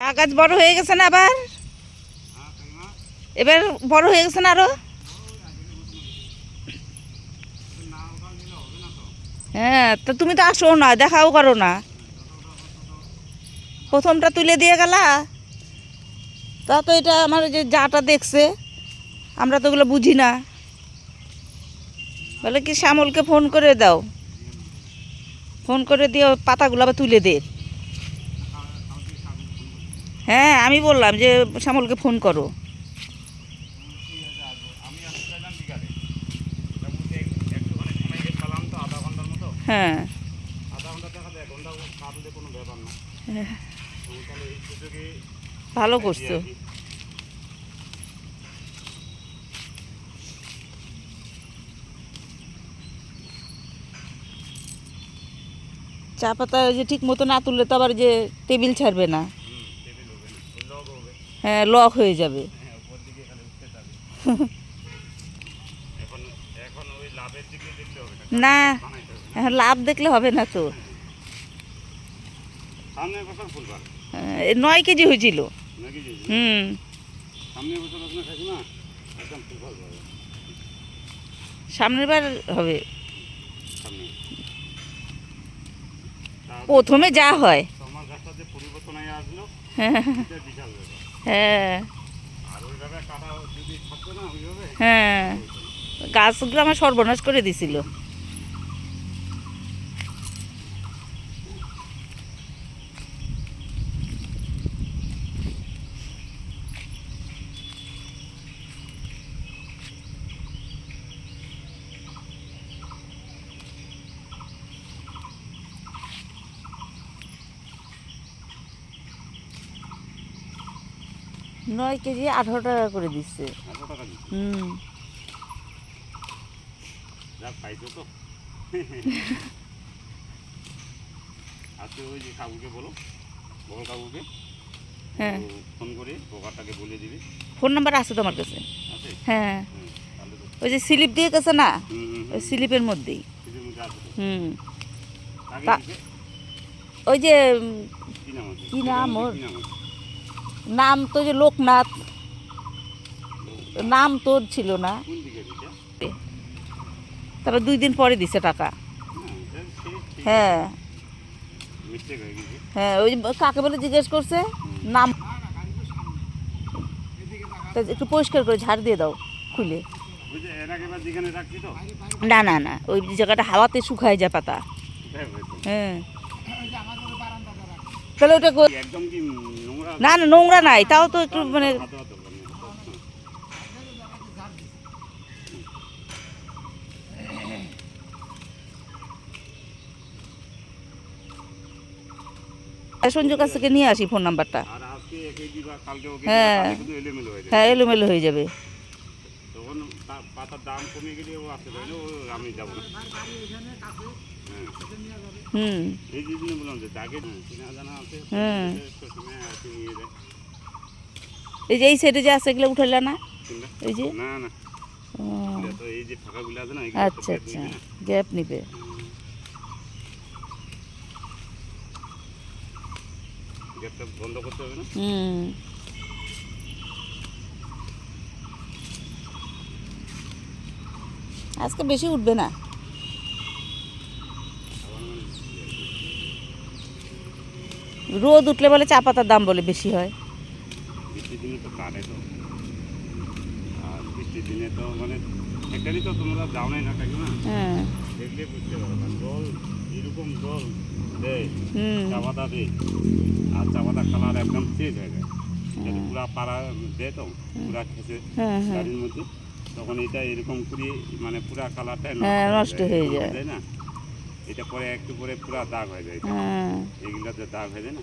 চা গাছ বড় হয়ে গেছে না আবার? এবার বড় হয়ে গেছে না আরও? হ্যাঁ তো তুমি তো আসো না, দেখাও করো না। প্রথমটা তুলে দিয়ে গেলা। তা তো এটা আমার যে যাটা দেখছে, আমরা তো ওগুলো বুঝি না। বলে কি শ্যামলকে ফোন করে দাও। ফোন করে দিয়ে পাতাগুলো আবার তুলে দে। হ্যাঁ আমি বললাম যে শ্যামলকে ফোন করো। হ্যাঁ। ভালো করছ। চা পাতা যে ঠিক মতো না তুললে তো আবার যে টেবিল ছাড়বে না হুম টেবিল হবে না ওই লগ হবে হ্যাঁ লক হয়ে যাবে। হ্যাঁ না এখন লাভ দেখলে হবে না তো। হ্যাঁ, নয় কেজি হয়েছিল। হুম। সামনের বার হবে। প্রথমে যা হয়। তোমার গাছটা যে পরিবর্তন আসলো হ্যাঁ হ্যাঁ। হ্যাঁ। গাছগুলো আমার সর্বনাশ করে দিছিল। নয় কেজি আঠারো টাকা করে দিচ্ছে। হুম। আজকে ওই যে কাকুকে বলো কাকুকে হ্যাঁ। ফোন করে পোকাটাকে বলে দিবি। ফোন নাম্বার আছে তোমার কাছে? হ্যাঁ। ওই যে স্লিপ দিয়ে গেছে না? ওই স্লিপের মধ্যেই। হুম? ওই যে কি নাম ওর? নাম তো যে লোকনাথ নাম তোর ছিল না। তারপর দুই দিন পরে দিছে টাকা। হ্যাঁ। হয়ে ওই কাকে বলে জিজ্ঞেস করছে? নাম। একটু পরিষ্কার করে ঝাড় দিয়ে দাও খুলে। না না না ওই জায়গাটা হাওয়াতে শুকায় যায় পাতা। হ্যাঁ। তাহলে ওটা কো- একদম কি নোংরা না না নোংরা নাই তাও তো একটু মানে নিয়ে। সঞ্জুর কাছ থেকে নিয়ে আসি ফোন নাম্বারটা হ্যাঁ। হয়ে যাবে হ্যাঁ এলোমেলো হয়ে যাবে পাতার দাম কমে গেলে ও আসতে পারে আমি যাব না হ্যাঁ। হুম এই যে জন্য বললাম যে যাকে চিনা জানা আছে হুম। সবসময় আসে নিয়ে যায় এই যে এই সাইডে যে আছে এগুলো উঠাইলা না কোনটা? এই যে না না ও, এটা তো এই যে ফাঁকাগুলো আছে না এগুলো তো আচ্ছা পেট আচ্ছা নিবে না। গ্যাপ নিবে গেটটা বন্ধ করতে হবে না হুম আজকে বেশি উঠবে না আবার মানে রোদ উঠলে বলে চা পাতার দাম বলে বেশি হয়। মানে হ্যাঁ। হয়ে যায়। হ্যাঁ। হ্যাঁ তখন এটা এরকম করে মানে পুরা কালারটা হ্যাঁ, নষ্ট হয়ে যায়। তাই না? এটা পরে একটু পরে পুরা দাগ হয়ে যায়। হ্যাঁ। এগুলাতে দাগ হয়ে যায় না?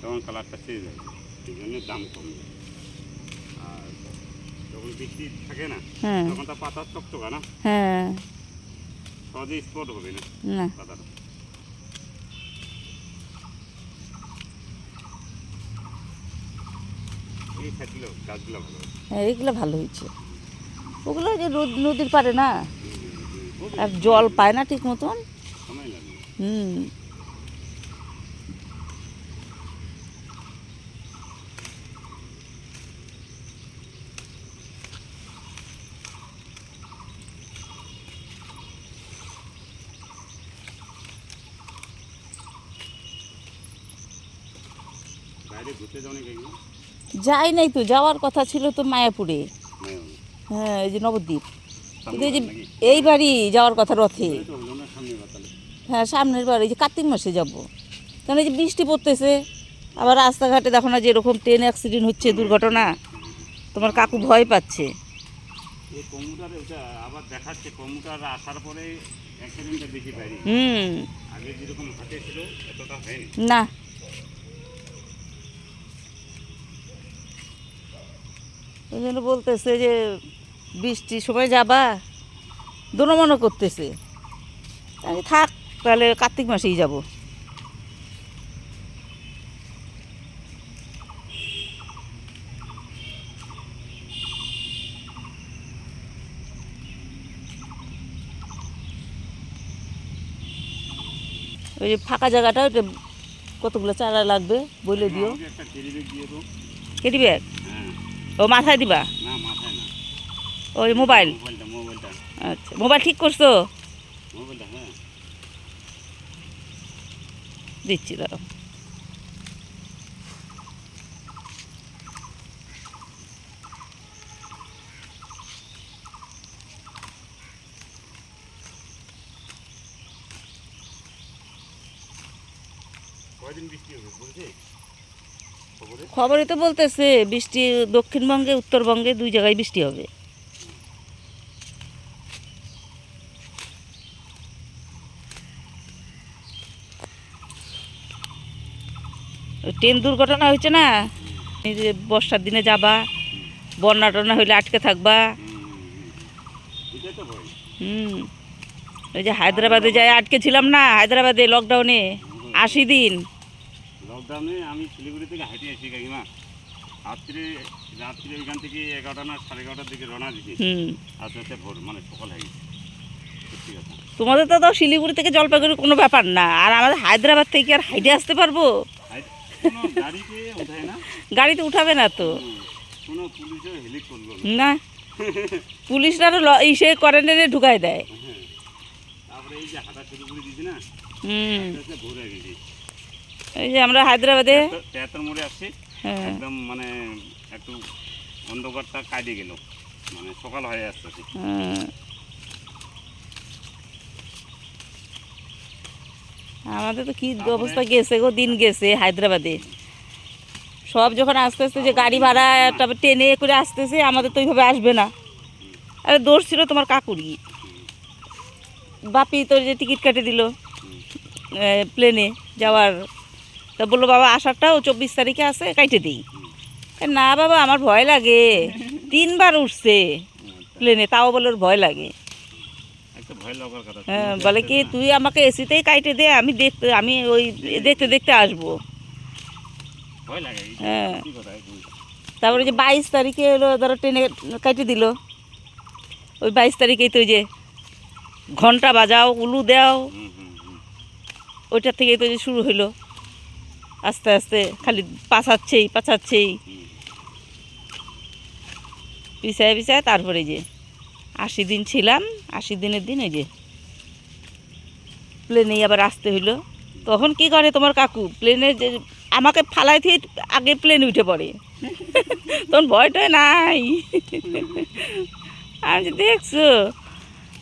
তখন কালারটা চেঞ্জ হয় সেই জন্য দাম কম আর যখন বৃষ্টি থাকে না হ্যাঁ। তখন তো পাতা চকচকা না? হ্যাঁ। সহজে স্পট হবে না পাতাটা? হ্যাঁ এইগুলো ভালো হয়েছে। ওগুলো যে নদীর পারে না? আর জল পায় না ঠিক মতন? হুম। যাই নাই তো যাওয়ার কথা ছিল তো মায়াপুরে। হ্যাঁ এই যে নবদ্বীপ। কিন্তু এই যে নাকি? এইবারই যাওয়ার কথা রথে। এই। হ্যাঁ সামনের এই যে কার্তিক মাসে যাব। কারণ এই যে বৃষ্টি পড়তেছে আবার রাস্তাঘাটে দেখো না যেরকম ট্রেন অ্যাক্সিডেন্ট হচ্ছে দুর্ঘটনা। তোমার কাকু ভয় পাচ্ছে। এই আবার দেখাচ্ছে কম্পিউটার আসার পরে হুম। আগে যেরকম হাতে ছিল এতটা হয়নি। না। ওই জন্য বলতেছে যে বৃষ্টির সময় যাবা? দোনো মনে করতেছে। আমি থাক তাহলে কার্তিক মাসেই যাব। ওই যে ফাঁকা জায়গাটা ওটা কতগুলো চারা লাগবে বলে দিও। কেটি ব্যাগ হ্যাঁ। ও মাথায় দিবা? মাথায় ওই মোবাইল? আচ্ছা মোবাইল ঠিক করছ? হ্যাঁ। দিচ্ছি দাঁড়াও। খবরে? খবরে তো বলতেছে বৃষ্টি দক্ষিণবঙ্গে উত্তরবঙ্গে দুই জায়গায় বৃষ্টি হবে। ট্রেন দুর্ঘটনা হয়েছে না? এই যে বর্ষার দিনে যাবা বন্যা টন্যা হইলে আটকে থাকবা। হুম ওই যে হায়দ্রাবাদে যাই আটকে ছিলাম না হায়দ্রাবাদে লকডাউনে আশি দিন। লকডাউনে আমি শিলিগুড়ি থেকে হেঁটে আসি কাকিমা। রাত্রে রাত্রে ওইখান থেকে এগারোটা না সাড়ে এগারোটার দিকে রওনা দিছি। আস্তে আস্তে ভোর মানে সকাল হয়ে গেছে। তোমাদের তো তাও শিলিগুড়ি থেকে জলপাইগুড়ি কোনো ব্যাপার না আর আমাদের হায়দ্রাবাদ থেকে আর হাইটে আসতে পারব? গাড়িতে উঠাবে না তো। না। পুলিশরা ইসে কোয়ারেন্টাইনে ঢুকাই দেয়। হ্যাঁ। এই যে আমরা হায়দ্রাবাদে মোড়ে আসছি হ্যাঁ। একদম মানে একটু অন্ধকারটা কাটিয়ে গেল। মানে সকাল হয়ে আসতেছে। আমাদের তো কি অবস্থা গেছে গো, দিন গেছে হায়দ্রাবাদে। সব যখন আস্তে আস্তে যে গাড়ি ভাড়া, তারপর ট্রেনে করে আসতেছে, আমাদের তো ওইভাবে আসবে না। আরে দোষ ছিল তোমার কাকুরি বাপি তোর যে টিকিট কেটে দিল প্লেনে যাওয়ার। তা বলল, বাবা আসারটাও চব্বিশ তারিখে আছে, কাইটে দিই। না বাবা, আমার ভয় লাগে। তিনবার উঠছে প্লেনে তাও বলে ভয় লাগে একটা ভয় লাগার কথা হ্যাঁ বলে কি তুই আমাকে এসিতেই কাইটে দে আমি দেখতে আমি ওই দেখতে দেখতে আসব। হ্যাঁ। তারপরে যে বাইশ তারিখে হলো ধরো ট্রেনে কাটে দিল। ওই বাইশ তারিখেই তো যে ঘণ্টা বাজাও উলু দাও। ওইটার থেকেই তো যে শুরু হলো আস্তে আস্তে খালি পাছাচ্ছেই পাছাচ্ছেই। পিছায় পিছায় তারপরে যে আশি দিন ছিলাম, আশি দিনের দিন ওই যে প্লেনেই আবার আসতে হইল। তখন কি করে তোমার কাকু? প্লেনে যে আমাকে ফালাই থেকে আগে প্লেনে উঠে পড়ে। তখন ভয়টা নাই। আমি দেখছ,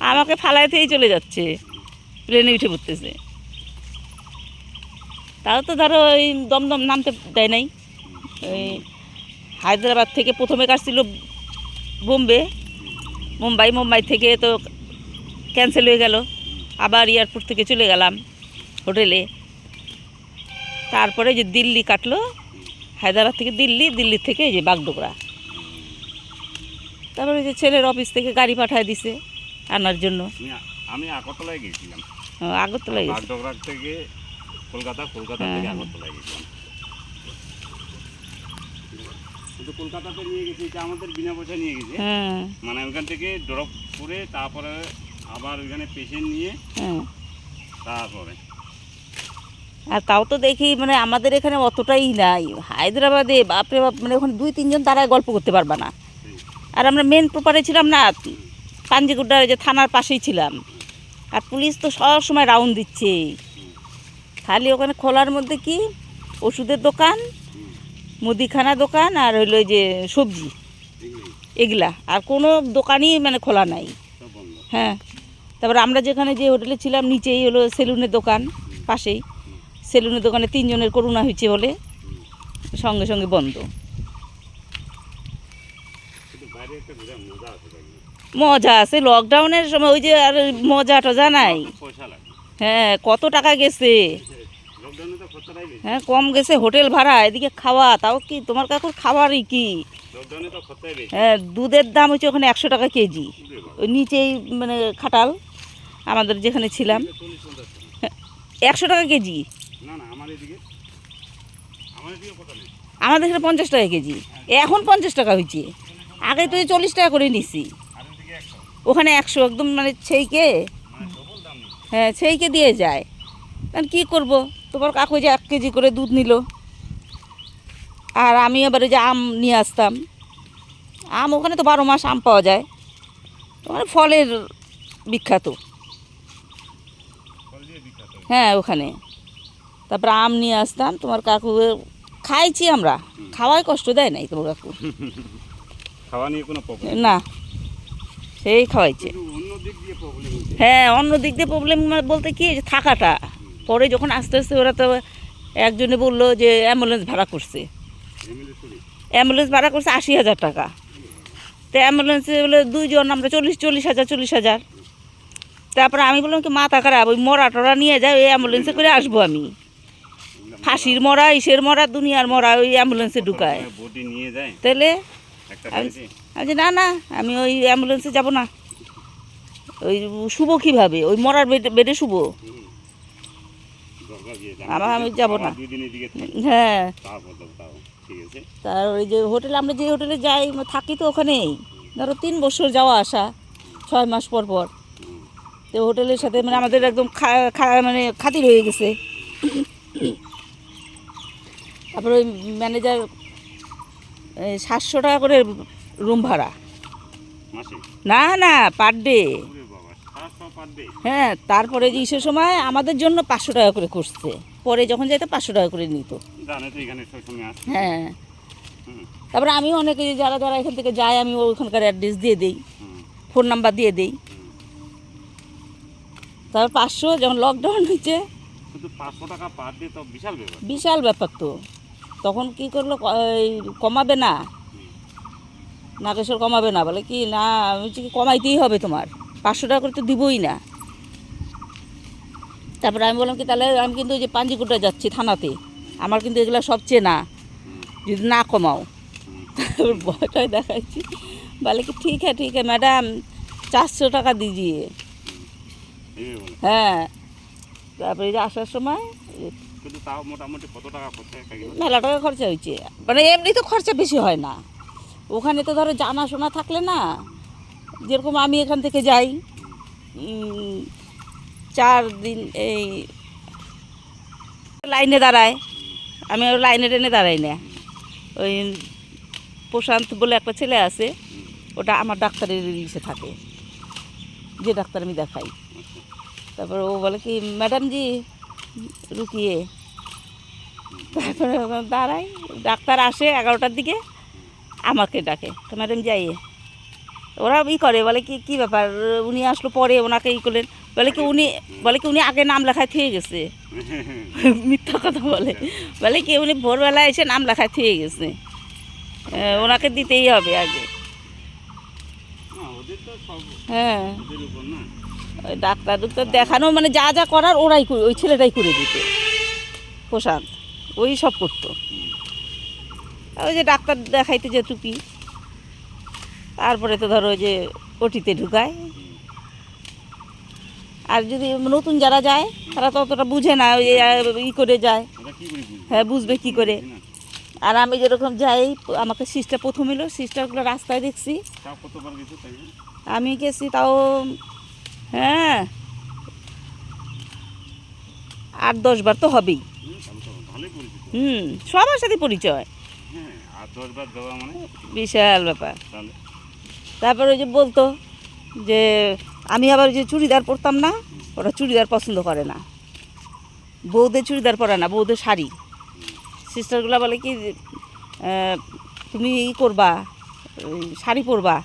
আমাকে ফালাই থেকেই চলে যাচ্ছে। প্লেনে উঠে পড়তেছে। তাও তো ধরো ওই দমদম নামতে দেয় নাই। ওই হায়দ্রাবাদ থেকে প্রথমে কাটছিল বোম্বে। মুম্বাই মুম্বাই থেকে তো ক্যান্সেল হয়ে গেল। আবার এয়ারপোর্ট থেকে চলে গেলাম হোটেলে তারপরে যে দিল্লি কাটলো হায়দ্রাবাদ থেকে দিল্লি দিল্লি থেকে এই যে বাগডোগরা। তারপরে যে ছেলের অফিস থেকে গাড়ি পাঠায় দিছে আনার জন্য। আমি আগরতলায় গিয়েছিলাম ও, আগরতলা বাগডোগরা থেকে কলকাতা কলকাতা হ্যাঁ, থেকে হ্যাঁ। আগরতলায় গেছিলাম। কিন্তু কলকাতাতে নিয়ে গেছি এটা আমাদের বিনা পয়সা নিয়ে গেছে। হ্যাঁ। মানে ওইখান থেকে ড্রপ করে তারপরে আবার ওইখানে পেশেন্ট নিয়ে হ্যাঁ। তারপরে। আর তাও তো দেখি মানে আমাদের এখানে অতটাই নাই। হায়দ্রাবাদে বাপরে বাপ মানে ওখানে দুই তিনজন তারাই গল্প করতে পারবা না। আর আমরা মেন প্রপারে ছিলাম না পাঞ্জিগুড্ডার যে থানার পাশেই ছিলাম। আর পুলিশ তো সব সময় রাউন্ড দিচ্ছে। খালি ওখানে খোলার মধ্যে কি? ওষুধের দোকান মুদিখানা দোকান আর হইল যে সবজি। এগুলা। আর কোনো দোকানই মানে খোলা নাই। হ্যাঁ। তারপরে আমরা যেখানে যে হোটেলে ছিলাম নিচেই হলো সেলুনের দোকান পাশেই। সেলুনের দোকানে তিনজনের করোনা হয়েছে বলে সঙ্গে সঙ্গে বন্ধ। মজা আছে। লকডাউনের সময় ওই যে আর মজা টজা নাই হ্যাঁ কত টাকা গেছে লকডাউনে তো খরচাটাই বেশি হ্যাঁ কম গেছে হোটেল ভাড়া এদিকে খাওয়া তাও কি তোমার কাকুর খাবারই কি? হ্যাঁ দুধের দাম হচ্ছে ওখানে একশো টাকা কেজি। ওই নিচেই মানে খাটাল আমাদের যেখানে ছিলাম। একশো টাকা কেজি? আমাদের এখানে পঞ্চাশ টাকা কেজি। এখন পঞ্চাশ টাকা হয়েছে। আগে তো চল্লিশ টাকা করে নিছি। ওখানে একশো একদম মানে সেইকে নেই হ্যাঁ সেইকে দিয়ে যায়। কারণ কী করব? তোমার কাকু যে এক কেজি করে দুধ নিল। আর আমি এবারে যে আম নিয়ে আসতাম। আম ওখানে তো বারো মাস আম পাওয়া যায়। ওখানে ফলের বিখ্যাত। হ্যাঁ ওখানে। তারপরে আম নিয়ে আসতাম। তোমার কাকু খাইছি আমরা। খাওয়াই কষ্ট দেয় নাই তোমার কাকু। খাওয়া নিয়ে কোনো না সেই খাওয়াইছে। হ্যাঁ অন্য দিক দিয়ে প্রবলেম বলতে কি যে থাকাটা। পরে যখন আস্তে আস্তে ওরা তো একজনে বলল যে অ্যাম্বুলেন্স ভাড়া করছে। অ্যাম্বুলেন্স ভাড়া করছে আশি হাজার টাকা। তো অ্যাম্বুলেন্সে বলে দুইজন আমরা চল্লিশ চল্লিশ হাজার চল্লিশ হাজার। তারপরে আমি বললাম কি মাথা খারাপ ওই মরা টরা নিয়ে যাও এই অ্যাম্বুলেন্সে করে আসব আমি। ফাঁসির মরা ইসের মরা দুনিয়ার মরা ওই অ্যাম্বুলেন্সে ঢুকায়। যায় তাহলে আমি- না না আমি ওই অ্যাম্বুলেন্সে যাব না। ওই শুভ কীভাবে? ওই মরার বেডে বেডে শুভ আমার- আমি যাব না। হ্যাঁ। তার ওই যে হোটেলে আমরা যে হোটেলে যাই থাকি তো ওখানেই। ধরো তিন বছর যাওয়া আসা ছয় মাস পর পর। তো হোটেলের সাথে মানে আমাদের একদম মানে খাতির হয়ে গেছে। তারপরে ওই ম্যানেজার সাতশো টাকা করে রুম ভাড়া। না না পার ডে ওরে বাবা সাতশো পার ডে হ্যাঁ তারপরে যে ইসের সময় আমাদের জন্য পাঁচশো টাকা করে করছে। পরে যখন যাইতো পাঁচশো টাকা করে নিত। হ্যাঁ। তারপরে আমি অনেকে যারা যারা এখান থেকে যায়, আমি ওখানকার অ্যাড্রেস দিয়ে দিই ফোন নাম্বার দিয়ে দিই। তারপর পাঁচশো, যখন লকডাউন হয়েছে, বিশাল ব্যাপার তো। তখন কি করল কমাবে না। নাগেশ্বর কমাবে না, বলে কি, না, আমি কমাইতেই হবে তোমার। পাঁচশো টাকা করে তো দিবই না। তারপরে আমি বললাম কি তাহলে আমি কিন্তু ওই যে পাঞ্জিকোটা যাচ্ছি থানাতে আমার কিন্তু এগুলো সব চেনা যদি না কমাও। তারপর ভয়টায় দেখাচ্ছি বলে কি ঠিক হ্যাঁ ঠিক হ্যাঁ ম্যাডাম চারশো টাকা দিজিয়ে হ্যাঁ। তারপরে আসার সময় মেলা টাকা খরচা হয়েছে। মানে এমনি তো খরচা বেশি হয় না। ওখানে তো ধরো জানাশোনা থাকলে না যেরকম আমি এখান থেকে যাই চার দিন এই লাইনে দাঁড়ায়। আমি ওর লাইনে টেনে দাঁড়াই না। ওই প্রশান্ত বলে একটা ছেলে আছে, ওটা আমার ডাক্তারের ইসে থাকে। যে ডাক্তার আমি দেখাই। তারপর ও বলে কি, ম্যাডাম জি, রুকিয়ে। তারপরে দাঁড়াই ডাক্তার আসে এগারোটার দিকে, আমাকে ডাকে। তো ম্যাডাম যাইয়ে ওরা ই করে বলে কি কী ব্যাপার? উনি আসলো পরে ওনাকে ই করলেন। বলে কি উনি বলে কি উনি আগে নাম লেখায় থেকে গেছে? মিথ্যা কথা বলে। বলে কি উনি ভোরবেলা এসে নাম লেখায় থেকে গেছে। ওনাকে দিতেই হবে আগে। হ্যাঁ। ডাক্তার ডাক্তার দেখানো মানে যা যা করার ওরাই ওই ছেলেটাই করে দিত। প্রশান্ত ওই সব করতো। ওই যে ডাক্তার দেখাইতে যে টুপি তারপরে তো ধরো ওই যে ওটিতে ঢুকায়। আর যদি নতুন যারা যায় তারা তো অতটা বুঝে না ওই ই করে যায়। হ্যাঁ বুঝবে কি করে। আর আমি যেরকম যাই আমাকে সিস্টার প্রথম এলো সিস্টারগুলো রাস্তায় দেখছি? আমি গেছি তাও হ্যাঁ। আট দশ বার তো হবেই। হুম, সবার সাথে পরিচয়। হ্যাঁ মানে বিশাল ব্যাপার। তারপর ওই যে বলতো যে আমি আবার যে চুড়িদার পরতাম না ওরা চুড়িদার পছন্দ করে না। বৌদের চুড়িদার পরে না বৌদের শাড়ি। সিস্টারগুলো বলে কি তুমি ই করবা শাড়ি পরবা।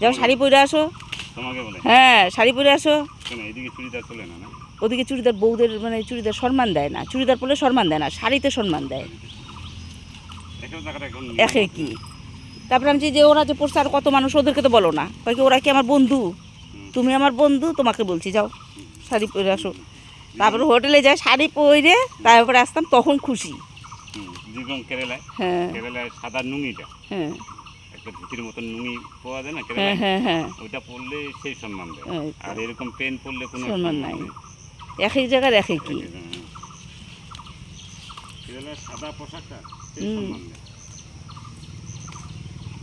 যাও শাড়ি পরে আসো। হ্যাঁ শাড়ি পরে আসো। ওদিকে চুড়িদার বৌদের মানে চুড়িদার সম্মান দেয় না। চুড়িদার পরলে সম্মান দেয় না শাড়িতে সম্মান দেয়। একে কি? তারপরে আমি যে ওরা যে পড়ছে আর কত মানুষ ওদেরকে তো বলো না। কি ওরা কি আমার বন্ধু? তুমি আমার বন্ধু তোমাকে বলছি যাও শাড়ি পরে আসো। তারপরে হোটেলে যাই শাড়ি পরে তারপরে আসতাম তখন খুশি। যেরকম কেরালায়। হ্যাঁ। কেরালায় সাদা নুঙিটা। হ্যাঁ। একটা ধুতির মতন নুঙি পাওয়া যায় না হ্যাঁ কেরালায়? হ্যাঁ ওইটা পরলে সেই সম্মান দেয়। আর এরকম পেন পরলে কোনো সম্মান নাই। এক এক জায়গার এক কেরালার সাদা পোশাকটা সেই। সম্মান দেয়।